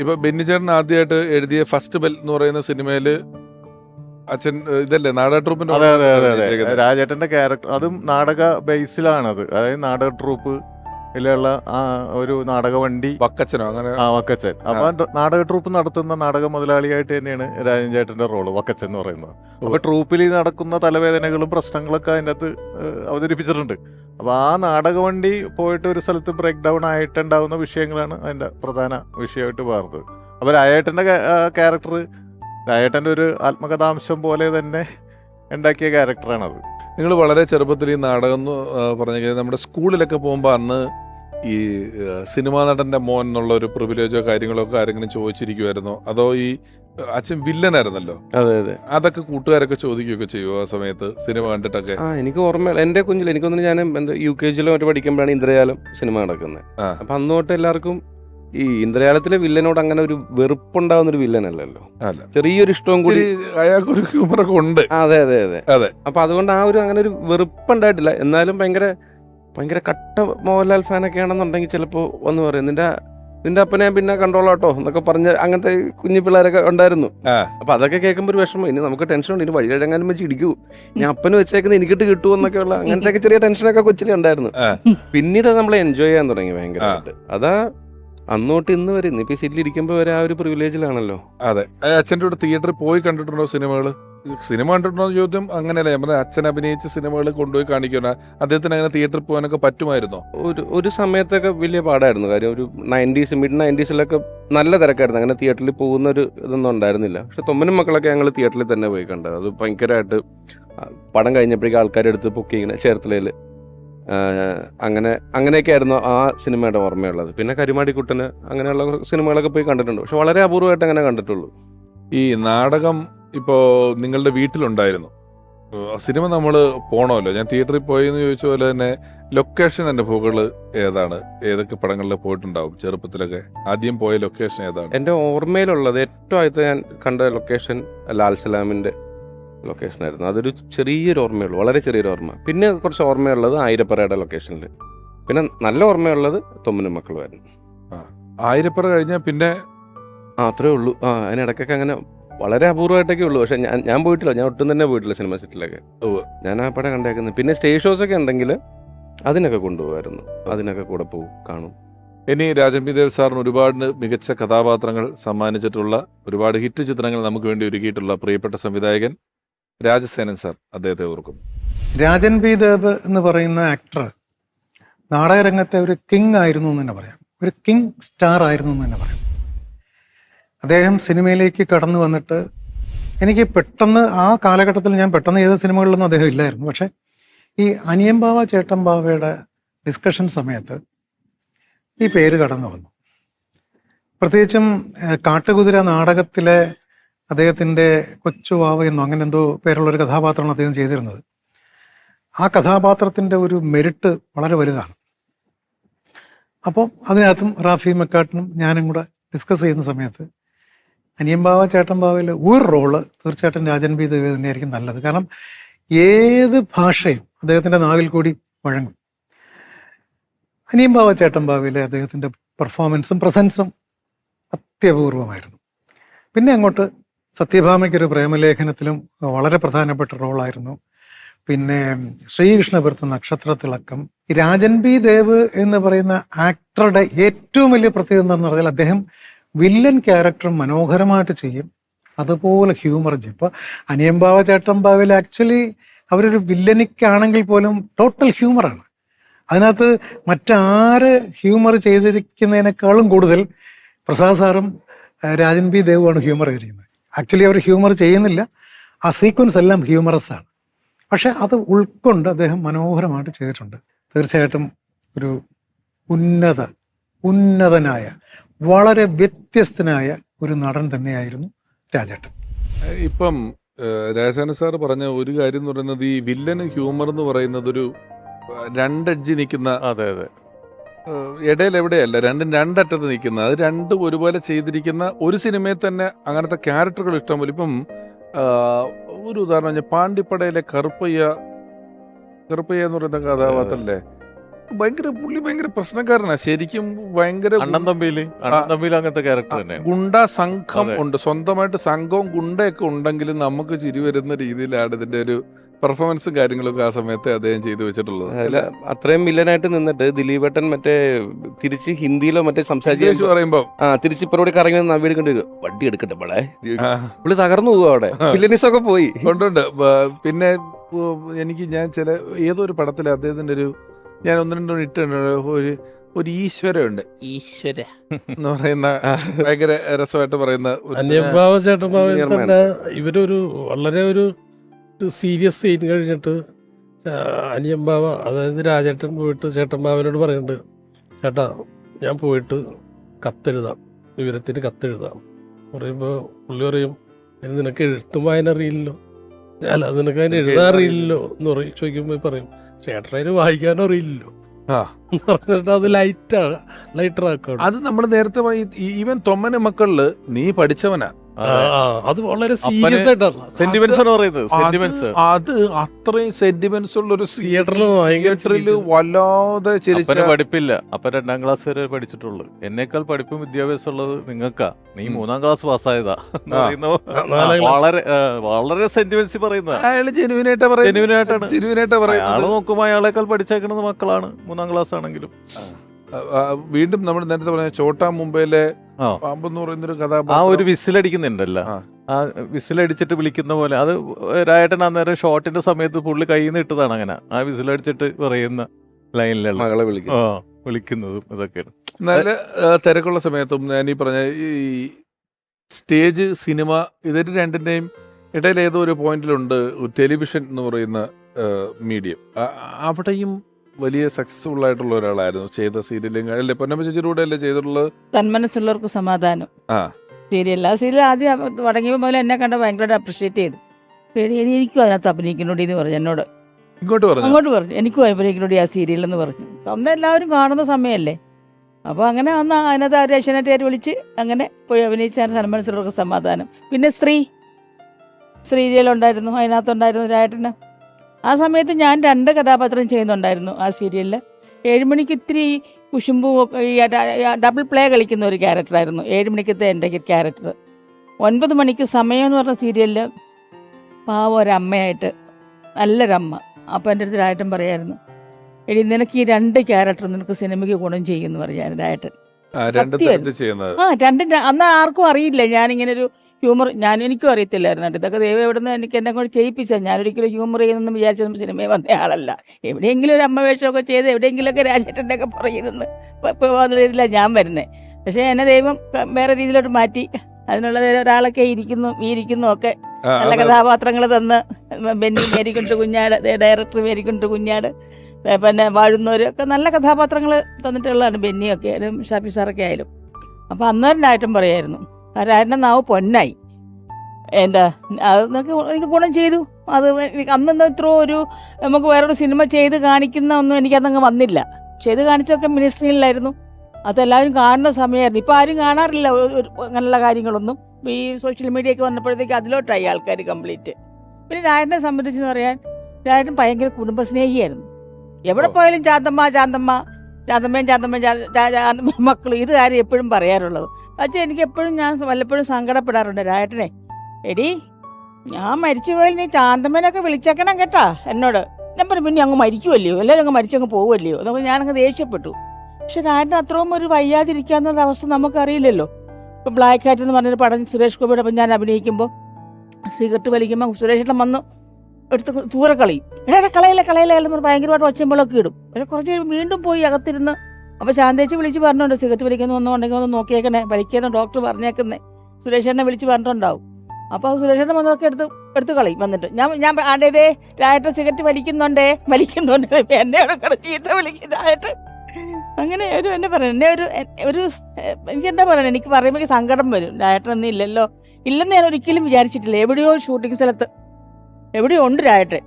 ഇപ്പൊ ബെന്നിച്ചേട്ടൻ ആദ്യമായിട്ട് എഴുതിയ ഫസ്റ്റ് ബെൽ എന്ന് പറയുന്ന സിനിമയിൽ അച്ഛൻ ഇതല്ലേ നാടക ട്രൂപ്പിന്റെ അതെ അതെ അതെ അതെ. രാജേട്ടന്റെ ക്യാരക്ടർ അതും നാടക ബേസിലാണത്. അതായത് നാടക ട്രൂപ്പ് ഇല്ലുള്ള ആ ഒരു നാടക വണ്ടി. വക്കച്ചനോ അങ്ങനെ? ആ വക്കച്ചൻ. അപ്പൊ നാടക ട്രൂപ്പ് നടത്തുന്ന നാടക മുതലാളിയായിട്ട് തന്നെയാണ് രാജൻ ചേട്ടന്റെ റോൾ വക്കച്ചൻ എന്ന് പറയുന്നത്. അപ്പൊ ട്രൂപ്പിൽ നടക്കുന്ന തലവേദനകളും പ്രശ്നങ്ങളൊക്കെ അതിനകത്ത് അവതരിപ്പിച്ചിട്ടുണ്ട്. അപ്പൊ ആ നാടകവണ്ടി പോയിട്ട് ഒരു സ്ഥലത്ത് ബ്രേക്ക് ഡൗൺ ആയിട്ടുണ്ടാവുന്ന വിഷയങ്ങളാണ് അതിന്റെ പ്രധാന വിഷയമായിട്ട് മാറുന്നത്. അപ്പോൾ രായേട്ടന്റെ ക്യാരക്ടർ രായേട്ടന്റെ ഒരു ആത്മകഥാംശം പോലെ തന്നെ ഉണ്ടാക്കിയ ക്യാരക്ടറാണത് നിങ്ങൾ വളരെ ചെറുപ്പത്തിൽ ഈ നാടകം എന്ന് പറഞ്ഞു കഴിഞ്ഞാൽ നമ്മുടെ സ്കൂളിലൊക്കെ പോകുമ്പോൾ അന്ന് ഈ സിനിമാ നടന്റെ മോൻ എന്നുള്ള ഒരു പ്രിവിലേജോ കാര്യങ്ങളോ ഒക്കെ ആരെങ്കിലും ചോദിച്ചിരിക്കുമായിരുന്നോ അതോ ഈ അച്ഛൻ വില്ലനായിരുന്നല്ലോ. അതെ അതെ. അതൊക്കെ കൂട്ടുകാരൊക്കെ ചോദിക്കുകയൊക്കെ ചെയ്യുമോ ആ സമയത്ത്? സിനിമ കണ്ടിട്ടൊക്കെ? ആ എനിക്ക് ഓർമ്മ എന്റെ കുഞ്ഞിൽ എനിക്കൊന്നും ഞാൻ എന്താ യു കെ ജിയിലോ മറ്റോ പഠിക്കുമ്പോഴാണ് ഇന്ദ്രയാലം സിനിമ നടക്കുന്നത്. അപ്പൊ അന്ന് തൊട്ട് എല്ലാവർക്കും ഈ ഇന്ദ്രയാലത്തിലെ വില്ലനോട് അങ്ങനെ ഒരു വെറുപ്പുണ്ടാവുന്ന ഒരു വില്ലനല്ലല്ലോ. ചെറിയൊരു ഇഷ്ടവും കൂടി അയാൾക്കൊരു ഹ്യൂമറൊക്കെ ഉണ്ട്. അതെ അതെ അതെ. അതെ. അപ്പൊ അതുകൊണ്ട് ആ ഒരു അങ്ങനെ ഒരു വെറുപ്പുണ്ടായിട്ടില്ല. എന്നാലും ഭയങ്കര ഭയങ്കര കട്ട മോഹൻലാൽ ഫാനൊക്കെ ആണെന്നുണ്ടെങ്കിൽ ചിലപ്പോൾ ഒന്ന് പറയും നിന്റെ നിന്റെ അപ്പനെ പിന്നെ കണ്ടോളാട്ടോ എന്നൊക്കെ പറഞ്ഞ് അങ്ങനത്തെ കുഞ്ഞു പിള്ളേരൊക്കെ ഉണ്ടായിരുന്നു. അപ്പൊ അതൊക്കെ കേൾക്കുമ്പോൾ ഒരു വിഷമം. ഇനി നമുക്ക് ടെൻഷൻ ഉണ്ട്. ഇനി വഴിയെഴങ്ങാനും വെച്ച് ഇടിക്കൂ. ഞാൻ അപ്പന് വെച്ചേക്കുന്നത് എനിക്കിട്ട് കിട്ടുമോ എന്നൊക്കെയുള്ള അങ്ങനത്തെ ചെറിയ ടെൻഷനൊക്കെ കൊച്ചിലെ ഉണ്ടായിരുന്നു. പിന്നീട് നമ്മൾ എൻജോയ് ചെയ്യാൻ തുടങ്ങി ഭയങ്കരമായിട്ട്. അതാ അന്നോട്ട് ഇന്ന് വരെ. ഇന്നിപ്പോ സീറ്റിൽ ഇരിക്കുമ്പോൾ വരെ ആ ഒരു പ്രിവിലേജിലാണല്ലോ അതെ. അച്ഛന്റെ കൂടെ തിയേറ്ററിൽ പോയി കണ്ടിട്ടുണ്ടോ സിനിമകൾ സിനിമ കണ്ടിട്ടുണ്ടോ എന്ന് ചോദ്യം അങ്ങനെയല്ല. നമ്മുടെ അച്ഛൻ അഭിനയിച്ച സിനിമകൾ കൊണ്ടുപോയി കാണിക്കുന്ന അദ്ദേഹത്തിന് അങ്ങനെ തിയേറ്ററിൽ പോകാനൊക്കെ പറ്റുമായിരുന്നോ? ഒരു ഒരു സമയത്തൊക്കെ വലിയ പാടായിരുന്നു. കാര്യം ഒരു നയന്റീസ് മിഡ് നയന്റീസിലൊക്കെ നല്ല തിരക്കായിരുന്നു. അങ്ങനെ തിയേറ്ററിൽ പോകുന്ന ഒരു ഇതൊന്നും ഉണ്ടായിരുന്നില്ല. പക്ഷെ തൊമ്മനും മക്കളൊക്കെ ഞങ്ങൾ തിയേറ്ററിൽ തന്നെ പോയി കണ്ടത്. അത് ഭയങ്കരമായിട്ട് പടം കഴിഞ്ഞപ്പോഴേക്കും ആൾക്കാരെടുത്ത് പൊക്കി ഇങ്ങനെ ചേർത്തലയിൽ അങ്ങനെ അങ്ങനെയൊക്കെ ആയിരുന്നു ആ സിനിമയുടെ ഓർമ്മയുള്ളത്. പിന്നെ കരുമാടിക്കുട്ടന് അങ്ങനെയുള്ള സിനിമകളൊക്കെ പോയി കണ്ടിട്ടുണ്ട്. പക്ഷെ വളരെ അപൂർവമായിട്ട് അങ്ങനെ കണ്ടിട്ടുള്ളൂ. ഈ നാടകം ഇപ്പോ നിങ്ങളുടെ വീട്ടിലുണ്ടായിരുന്നു. സിനിമ നമ്മൾ പോണമല്ലോ. ഞാൻ തിയേറ്ററിൽ പോയെന്ന് ചോദിച്ച പോലെ തന്നെ ലൊക്കേഷൻ അനുഭവങ്ങൾ ഏതാണ്? ഏതൊക്കെ പടങ്ങളിൽ പോയിട്ടുണ്ടാവും ചെറുപ്പത്തിലൊക്കെ? ആദ്യം പോയ ലൊക്കേഷൻ ഏതാണ്? എന്റെ ഓർമ്മയിലുള്ളത് ഏറ്റവും ആദ്യത്തെ ഞാൻ കണ്ട ലൊക്കേഷൻ ലാൽ സലാമിന്റെ ലൊക്കേഷനായിരുന്നു അതൊരു ചെറിയൊരു ഓർമ്മയുള്ളൂ. വളരെ ചെറിയൊരു ഓർമ്മ. പിന്നെ കുറച്ച് ഓർമ്മയുള്ളത് ആയിരപ്പറയുടെ ലൊക്കേഷനിൽ പിന്നെ നല്ല ഓർമ്മയുള്ളത് തൊമ്മനും മക്കളുമായിരുന്നു. ആയിരപ്പറ കഴിഞ്ഞാൽ പിന്നെ ആ അത്രേ ഉള്ളൂ. ആ അതിനിടയ്ക്കൊക്കെ അങ്ങനെ വളരെ അപൂർവമായിട്ടൊക്കെ ഉള്ളൂ. പക്ഷെ ഞാൻ ഞാൻ പോയിട്ടില്ല. ഞാൻ ഒട്ടും തന്നെ പോയിട്ടില്ല സിനിമ സെറ്റിലൊക്കെ ഓ ഞാൻ ആ പടം കണ്ടേക്കുന്നത്. പിന്നെ സ്റ്റേജ് ഷോസ് ഒക്കെ ഉണ്ടെങ്കിൽ അതിനൊക്കെ കൊണ്ടുപോകായിരുന്നു. അതിനൊക്കെ കൂടെ പോകും കാണും. ഇനി രാജൻ പി ദേവ് സാറിന് ഒരുപാട് മികച്ച കഥാപാത്രങ്ങൾ സമ്മാനിച്ചിട്ടുള്ള ഒരുപാട് ഹിറ്റ് ചിത്രങ്ങൾ നമുക്ക് വേണ്ടി ഒരുക്കിയിട്ടുള്ള പ്രിയപ്പെട്ട സംവിധായകൻ രാജസേനൻ സാർ അദ്ദേഹത്തെ ഓർക്കും രാജൻ ബി ദേവ് എന്ന് പറയുന്ന ആക്ടർ നാടകരംഗത്തെ ഒരു കിങ് ആയിരുന്നു എന്ന് തന്നെ പറയാം. ഒരു കിങ് സ്റ്റാർ ആയിരുന്നു എന്ന് തന്നെ പറയാം. അദ്ദേഹം സിനിമയിലേക്ക് കടന്നു വന്നിട്ട് എനിക്ക് പെട്ടെന്ന് ആ കാലഘട്ടത്തിൽ ഞാൻ പെട്ടെന്ന് ഏത് സിനിമകളിലൊന്നും അദ്ദേഹം ഇല്ലായിരുന്നു. പക്ഷെ ഈ അനിയമ്പാവ ചേട്ടമ്പാവയുടെ ഡിസ്കഷൻ സമയത്ത് ഈ പേര് കടന്നു വന്നു. പ്രത്യേകിച്ചും കാട്ടുകുതിര നാടകത്തിലെ അദ്ദേഹത്തിന്റെ കൊച്ചുവാവ എന്നോ അങ്ങനെ എന്തോ പേരുള്ള ഒരു കഥാപാത്രമാണ് അദ്ദേഹം ചെയ്തിരുന്നത്. ആ കഥാപാത്രത്തിന്റെ ഒരു മെരിട്ട് വളരെ വലുതാണ്. അപ്പോൾ അതിനകത്തും റാഫി മെക്കാട്ടിനും ഞാനും കൂടെ ഡിസ്കസ് ചെയ്യുന്ന സമയത്ത് അനിയമ്പാവ ബാവയിൽ ഒരു റോൾ തീർച്ചയായിട്ടും രാജൻ ബി ദേവി തന്നെയായിരിക്കും നല്ലത്. കാരണം ഏത് ഭാഷയും അദ്ദേഹത്തിന്റെ നാവിൽ കൂടി വഴങ്ങും. അനിയൻ ബാവ ചേട്ടൻ ചേട്ടമ്പാവയിലെ അദ്ദേഹത്തിന്റെ പെർഫോമൻസും പ്രസൻസും അത്യപൂർവമായിരുന്നു. പിന്നെ അങ്ങോട്ട് സത്യഭാമയ്ക്കൊരു പ്രേമലേഖനത്തിലും വളരെ പ്രധാനപ്പെട്ട റോളായിരുന്നു. പിന്നെ ശ്രീകൃഷ്ണപുരത്ത് നക്ഷത്രത്തിളക്കം. രാജൻ ബി ദേവ് എന്ന് പറയുന്ന ആക്ടറുടെ ഏറ്റവും വലിയ പ്രത്യേകത എന്താണെന്ന് പറഞ്ഞാൽ അദ്ദേഹം വില്ലൻ ക്യാരക്ടർ മനോഹരമായിട്ട് ചെയ്യും. അതുപോലെ ഹ്യൂമർ ചെയ്യും ഇപ്പോൾ അനിയമ്പാവ ചേട്ടമ്പാവിൽ ആക്ച്വലി അവരൊരു വില്ലനിക്കാണെങ്കിൽ പോലും ടോട്ടൽ ഹ്യൂമറാണ് അതിനകത്ത് മറ്റാര് ഹ്യൂമർ ചെയ്തിരിക്കുന്നതിനേക്കാളും കൂടുതൽ പ്രസാദ് സാറും രാജൻ ബി ദേവുമാണ് ഹ്യൂമർ ചെയ്തിരിക്കുന്നത്. ആക്ച്വലി അവർ ഹ്യൂമർ ചെയ്യുന്നില്ല. ആ സീക്വൻസ് എല്ലാം ഹ്യൂമറസ് ആണ്. പക്ഷെ അത് ഉൾക്കൊണ്ട് അദ്ദേഹം മനോഹരമായിട്ട് ചെയ്തിട്ടുണ്ട്. തീർച്ചയായിട്ടും ഒരു ഉന്നത ഉന്നതനായ വളരെ വ്യത്യസ്തനായ ഒരു നടൻ തന്നെയായിരുന്നു രാജേട്ടൻ. ഇപ്പം രാജേന സാർ പറഞ്ഞ ഒരു കാര്യം എന്ന് പറയുന്നത് ഈ വില്ലൻ ഹ്യൂമർ എന്ന് പറയുന്നത് ഒരു രണ്ടഡ്ജി നിൽക്കുന്ന അതെ അതെ. ഇടയിൽ എവിടെയല്ല രണ്ടും രണ്ടറ്റത്ത് നിൽക്കുന്ന അത് രണ്ടും ഒരുപോലെ ചെയ്തിരിക്കുന്ന ഒരു സിനിമയിൽ തന്നെ അങ്ങനത്തെ ക്യാരക്ടറുകൾ ഇഷ്ടം പോലെ ഇപ്പം ഒരു ഉദാഹരണം പാണ്ടിപ്പടയിലെ കറുപ്പയ്യ കറുപ്പയ്യ എന്ന് പറയുന്ന കഥാപാത്രല്ലേ? ഭയങ്കര പുള്ളി ഭയങ്കര പ്രശ്നക്കാരനാ. ശരിക്കും ഭയങ്കര അണ്ണൻ തമ്പിയിൽ അണ്ണൻ തമ്പിയിൽ അങ്ങനത്തെ ക്യാരക്ടർ തന്നെയാണ്. ഗുണ്ട സംഘം ഉണ്ട്. സ്വന്തമായിട്ട് സംഘവും ഗുണ്ടയൊക്കെ ഉണ്ടെങ്കിലും നമുക്ക് ചിരി വരുന്ന രീതിയിലാണ് ഇതിന്റെ ഒരു പെർഫോമൻസും കാര്യങ്ങളൊക്കെ ആ സമയത്ത് അദ്ദേഹം ചെയ്തു വെച്ചിട്ടുള്ളത്. അല്ല അത്രയും വില്ലനായിട്ട് നിന്നിട്ട് ദിലീപേട്ടൻ മറ്റേ തിരിച്ച് ഹിന്ദിയിലോ മറ്റേ സംസാരിച്ചു സംസാരിച്ച് പറയുമ്പോ. ആ തിരിച്ച് ഇപ്പറോടെ കറങ്ങി നവീട് കണ്ടു വരും. വണ്ടി എടുക്കട്ടെ പോളെ പുള്ളി തകർന്നു പോകും അവിടെ. ഒക്കെ പോയി. ഉണ്ടുണ്ട് പിന്നെ എനിക്ക് ഞാൻ ചില ഏതൊരു ഒരു പടത്തിൽ അദ്ദേഹത്തിന്റെ ഒരു ഞാൻ ഒന്ന് രണ്ടോ ഇട്ടിട്ടുണ്ട്. ഒരു ഒരു ഈശ്വരമുണ്ട് ഈശ്വര. എന്ന് പറയുന്ന ഭയങ്കര രസമായിട്ട് പറയുന്ന അന്യഭാവ ചേട്ടൻ തന്നെ ഇവരൊരു വളരെ ഒരു സീരിയസ് സീൻ കഴിഞ്ഞിട്ട് അനിയമ്പാവ അതായത് രാജേട്ടൻ പോയിട്ട് ചേട്ടൻഭാവനോട് പറയുന്നുണ്ട് ചേട്ടാ ഞാൻ പോയിട്ട് കത്തെഴുതാം. വിവരത്തിന് കത്തെഴുതാം. പറയുമ്പോൾ പുള്ളി പറയും "അതിന് നിനക്ക് എഴുത്തും വായന അറിയില്ലല്ലോ അല്ല അത് നിനക്ക് അതിന് എഴുതാൻ അറിയില്ലല്ലോ എന്ന് പറയും. ചോദിക്കുമ്പോൾ പറയും ചേട്ടൻ അതിന് വായിക്കാനും അറിയില്ലല്ലോ പറഞ്ഞിട്ട് അത് ലൈറ്റ് ലൈറ്റർ ആക്കണം. അത് നമ്മൾ നേരത്തെ ഈവൻ തൊമ്മന മക്കളിൽ നീ പഠിച്ചവനാ. അത്. വളരെ സീരിയസ് ആയിട്ടാണ്. സെന്റിമെന്റ്സ് എന്ന് പറയുന്നത് സെന്റിമെന്റ്സ് അത് അത് അത്രയും സെന്റിമെന്റ്സ് ഉള്ള ഒരു തിയേറ്ററിൽ വല്ലാതെ പഠിപ്പില്ല. അപ്പൊ രണ്ടാം ക്ലാസ് വരെ പഠിച്ചിട്ടുള്ളൂ. എന്നേക്കാൾ പഠിപ്പും വിദ്യാഭ്യാസം ഉള്ളത് നിങ്ങൾക്കാ. നീ മൂന്നാം ക്ലാസ് പാസ്സായതാ. വളരെ വളരെ സെന്റിമെന്റ്സ് പറയുന്ന അയാൾ ജെനുവിനായിട്ടാ പറയുന്നത്. ജെനുവിനായിട്ടാ പറയുന്നത്. നോക്കുമ്പോ അയാളെക്കാൾ പഠിച്ചേക്കുന്നത് മക്കളാണ് മൂന്നാം ക്ലാസ് ആണെങ്കിലും. വീണ്ടും നമ്മൾ നേരത്തെ പറഞ്ഞ ചോട്ടാ മുംബൈയിലെ. പാമ്പെന്ന് പറയുന്ന ഒരു ആ കഥാപാത്രം ഒരു വിസിലടിക്കുന്നുണ്ടല്ലോ. ആ. ആ വിസിലടിച്ചിട്ട് വിളിക്കുന്ന പോലെ. അത് രായേട്ടൻ അന്നേരം ഷോട്ടിന്റെ സമയത്ത് പുള്ളി കയ്യിൽ നിന്ന് ഇട്ടതാണ് അങ്ങനെ. ആ വിസിലടിച്ചിട്ട് പറയുന്ന ലൈനിലുള്ള മകളെ വിളിക്കും. ആ വിളിക്കുന്നതും ഇതൊക്കെയാണ്. നല്ല ആ, തിരക്കുള്ള സമയത്തും ഞാൻ ഈ പറഞ്ഞ ഈ സ്റ്റേജ് സിനിമ ഇതിന് രണ്ടിന്റെയും ഇടയിൽ ഏതോ ഒരു പോയിന്റിലുണ്ട് ടെലിവിഷൻ എന്ന് പറയുന്ന മീഡിയം. അവിടെയും വലിയ സക്സസ്ഫുൾ ആയിട്ടുള്ള ഒരാളായിരുന്നു. ചെയ്ത സീരിയലും അല്ലേ? പൊന്നമ്മ ചേച്ചിയുടെ കൂടെ അല്ലേ ചെയ്തിട്ടുള്ളത്? തന്മനസ്സുള്ളവർക്ക് സമാധാനം. ആ. സീരിയൽ ആ സീരിയൽ ആദ്യം തുടങ്ങിയപ്പോൾ മുതൽ എന്നെ കണ്ട ഭയങ്കരമായിട്ട് അപ്രീഷിയേറ്റ് ചെയ്തു. പേടി എനിക്കും അതിനകത്ത് അഭിനയിക്കണോടി എന്ന് പറഞ്ഞു എന്നോട്. ഇങ്ങോട്ട് പറഞ്ഞു? അങ്ങോട്ട് പറഞ്ഞു. എനിക്കും അഭിനയിക്കണോടി ആ സീരിയൽ എന്ന് പറഞ്ഞു. അന്ന് എല്ലാവരും കാണുന്ന സമയമല്ലേ? അപ്പോൾ അങ്ങനെ വന്ന അതിനകത്ത് അവർ ഏഷ്യാനെറ്റുകാർ വിളിച്ച് അങ്ങനെ പോയി അഭിനയിച്ചാണ് സന്മനസ്സുള്ളവർക്ക് സമാധാനം. പിന്നെ സ്ത്രീ. സീരിയലുണ്ടായിരുന്നു അതിനകത്തുണ്ടായിരുന്നു രായേട്ടന് ആ സമയത്ത് ഞാൻ രണ്ട് കഥാപാത്രം ചെയ്യുന്നുണ്ടായിരുന്നു ആ സീരിയലിൽ ഏഴുമണിക്ക് ഇത്തിരി കുശുമ്പും ഡബിൾ പ്ലേ കളിക്കുന്ന ഒരു ക്യാരക്ടറായിരുന്നു ഏഴ് മണിക്കത്തെ എന്റെ ക്യാരക്ടർ ഒൻപത് മണിക്ക് സമയം എന്ന് പറഞ്ഞ സീരിയലിൽ പാവം ഒരമ്മയായിട്ട് നല്ലൊരമ്മ. അപ്പം എന്റെ അടുത്ത് രായട്ടൻ പറയായിരുന്നു എടി നിനക്ക് ഈ രണ്ട് ക്യാരക്ടർ നിനക്ക് സിനിമയ്ക്ക് ഗുണം ചെയ്യുമെന്ന് പറയാൻ രായട്ടൻ ആ രണ്ടും അന്ന് ആർക്കും അറിയില്ല. ഞാനിങ്ങനെ ഒരു ഹ്യൂമർ ഞാൻ എനിക്കും അറിയത്തില്ലായിരുന്നു കേട്ടോ. ഇതൊക്കെ ദൈവം എവിടെ നിന്ന് എനിക്ക് എന്നെ കൊണ്ട് ചെയ്യിപ്പിച്ചാൽ ഞാനൊരിക്കലും ഹ്യൂമർ ചെയ്യുന്നെന്ന് വിചാരിച്ചൊന്നും സിനിമയിൽ വന്ന ആളല്ല. എവിടെയെങ്കിലും ഒരു അമ്മ വേഷമൊക്കെ ചെയ്ത് എവിടെയെങ്കിലുമൊക്കെ രാജേട്ടന്റെ ഒക്കെ പറയുന്നെന്ന് ഇപ്പോൾ വന്ന രീതിയിലാണ് ഞാൻ വരുന്നത് പക്ഷേ എന്നെ ദൈവം വേറെ രീതിയിലോട്ട് മാറ്റി. അതിനുള്ള ഒരാളൊക്കെ ഇരിക്കുന്നു ഈ ഇരിക്കുന്നു ഒക്കെ. നല്ല കഥാപാത്രങ്ങൾ തന്ന്. ബെന്നി മേരിക്കുണ്ട് കുഞ്ഞാട് ഡയറക്ടർ മേരിക്കുണ്ട് കുഞ്ഞാട്. പിന്നെ വാഴുന്നവർ ഒക്കെ നല്ല കഥാപാത്രങ്ങൾ തന്നിട്ടുള്ളതാണ്. ബെന്നിയൊക്കെ ആയാലും ഷാഫി സാറൊക്കെ ആയാലും. അപ്പോൾ അന്നേരം ആയിട്ടും പറയായിരുന്നു. രായിട്ടിന്റെ നാവ് പൊന്നായി. എന്താ അതൊക്കെ എനിക്ക് ഗുണം ചെയ്തു. അത് അന്നൊന്നും ഇത്ര ഒരു നമുക്ക് വേറൊരു സിനിമ ചെയ്ത് കാണിക്കുന്ന ഒന്നും എനിക്കതങ്ങ് വന്നില്ല. ചെയ്ത് കാണിച്ചൊക്കെ മിനിസ്ട്രിയിലായിരുന്നു. അതെല്ലാവരും കാണുന്ന സമയമായിരുന്നു. ഇപ്പോൾ ആരും കാണാറില്ല അങ്ങനെയുള്ള കാര്യങ്ങളൊന്നും. ഈ സോഷ്യൽ മീഡിയ ഒക്കെ വന്നപ്പോഴത്തേക്ക് അതിലോട്ടായി ആൾക്കാർ കംപ്ലീറ്റ്. പിന്നെ രായനെ സംബന്ധിച്ചെന്ന് പറയാൻ രായൻ ഭയങ്കര കുടുംബസ്നേഹിയായിരുന്നു. എവിടെ പോയാലും ചാന്തമ്മ ചാന്തമ്മ ചാത്തമ്മയും ചാ- ചാ- ചാന്തമ്മ മക്കൾ ഇത് കാര്യം എപ്പോഴും പറയാറുള്ളത്. പക്ഷേ എനിക്ക് എപ്പോഴും ഞാൻ വല്ലപ്പോഴും സങ്കടപ്പെടാറുണ്ട്. രായട്ടനെ എടി ഞാൻ മരിച്ചു പോയാൽ നീ ചാന്തമ്മേനൊക്കെ വിളിച്ചേക്കണം കേട്ടാ എന്നോട്. ഞാൻ പറഞ്ഞു പിന്നെ അങ്ങ് മരിക്കുമല്ലയോ എല്ലാവരും അങ്ങ് മരിച്ചങ്ങ് പോവുമല്ലയോ എന്നൊക്കെ ഞാനങ്ങ് ദേഷ്യപ്പെട്ടു. പക്ഷെ രായട്ടൻ അത്രയും ഒരു വയ്യാതിരിക്കാന്നുള്ള അവസ്ഥ നമുക്കറിയില്ലല്ലോ. ഇപ്പം ബ്ലാക്ക് ഹാറ്റ് എന്ന് പറഞ്ഞൊരു പടം സുരേഷ് ഗോപിയുടെ ഞാൻ അഭിനയിക്കുമ്പോൾ സിഗരറ്റ് വലിക്കുമ്പോൾ സുരേഷ് വന്ന് എടുത്ത് ദൂരെ കളയും. എടാ കളയില്ല കളയില്ല എന്ന് പറഞ്ഞ് ഭയങ്കരമായിട്ട് ഒച്ചമ്പളൊക്കെ ഇടും. പക്ഷെ കുറച്ച് കഴിയുമ്പോൾ വീണ്ടും പോയി അകത്തിരുന്ന് അപ്പോൾ ശാന്തേച്ചി വിളിച്ച് പറഞ്ഞിട്ടുണ്ട് സിഗരറ്റ് വലിക്കുന്നു വന്നുണ്ടെങ്കിൽ ഒന്ന് നോക്കിയേക്കണേ വലിക്കുന്ന ഡോക്ടർ പറഞ്ഞേക്കുന്നേ. സുരേഷേനെ വിളിച്ച് പറഞ്ഞിട്ടുണ്ടാവും. അപ്പോൾ സുരേഷേട്ടൻ വന്നതൊക്കെ എടുത്ത് എടുത്ത് കളയും വന്നിട്ട്. ഞാൻ ഞാൻ ആടേതേ രായട്ട് സിഗരറ്റ് വലിക്കുന്നുണ്ടേ വലിക്കുന്നുണ്ട് എന്നെ ചീത്ത വിളിക്കും രായട്ട് അങ്ങനെ ഒരു എന്നെ പറഞ്ഞു എന്നെ ഒരു ഒരു എനിക്ക് എന്താ പറയുന്നത് എനിക്ക് പറയുമ്പോൾ സങ്കടം വരും. രായട്ടനൊന്നും ഇല്ലല്ലോ. ഇല്ലെന്ന് ഞാൻ ഒരിക്കലും വിചാരിച്ചിട്ടില്ല. എവിടെയോ ഷൂട്ടിംഗ് സ്ഥലത്ത് എവിടെയോ ഉണ്ട് രായട്ടെ